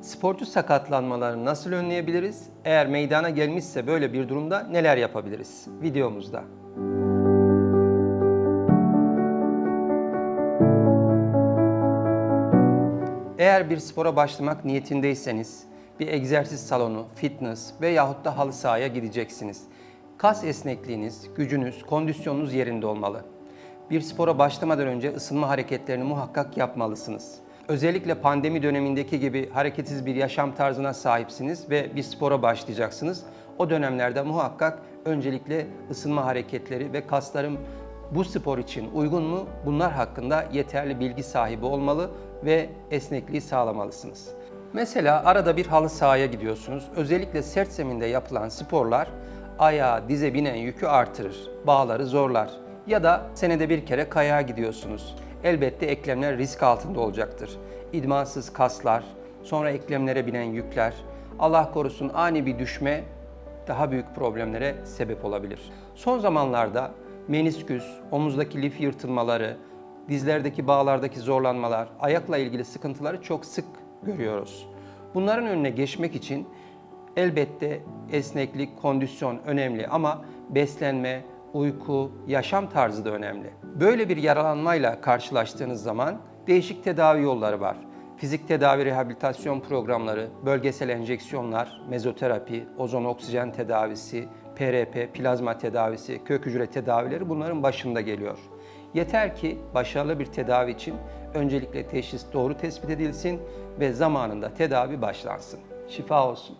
Sporcu sakatlanmalarını nasıl önleyebiliriz? Eğer meydana gelmişse böyle bir durumda neler yapabiliriz? Videomuzda. Eğer bir spora başlamak niyetindeyseniz bir egzersiz salonu, fitness veyahut da halı sahaya gideceksiniz. Kas esnekliğiniz, gücünüz, kondisyonunuz yerinde olmalı. Bir spora başlamadan önce ısınma hareketlerini muhakkak yapmalısınız. Özellikle pandemi dönemindeki gibi hareketsiz bir yaşam tarzına sahipsiniz ve bir spora başlayacaksınız. O dönemlerde muhakkak öncelikle ısınma hareketleri ve kasların bu spor için uygun mu? Bunlar hakkında yeterli bilgi sahibi olmalı ve esnekliği sağlamalısınız. Mesela arada bir halı sahaya gidiyorsunuz. Özellikle sert zeminde yapılan sporlar ayağa, dize binen yükü artırır, bağları zorlar. Ya da senede bir kere kayağa gidiyorsunuz. Elbette eklemler risk altında olacaktır. İdmansız kaslar, sonra eklemlere binen yükler, Allah korusun ani bir düşme daha büyük problemlere sebep olabilir. Son zamanlarda menisküs, omuzdaki lif yırtılmaları, dizlerdeki bağlardaki zorlanmalar, ayakla ilgili sıkıntıları çok sık görüyoruz. Bunların önüne geçmek için elbette esneklik, kondisyon önemli ama beslenme, uyku, yaşam tarzı da önemli. Böyle bir yaralanmayla karşılaştığınız zaman değişik tedavi yolları var. Fizik tedavi rehabilitasyon programları, bölgesel enjeksiyonlar, mezoterapi, ozon oksijen tedavisi, PRP, plazma tedavisi, kök hücre tedavileri bunların başında geliyor. Yeter ki başarılı bir tedavi için öncelikle teşhis doğru tespit edilsin ve zamanında tedavi başlansın. Şifa olsun.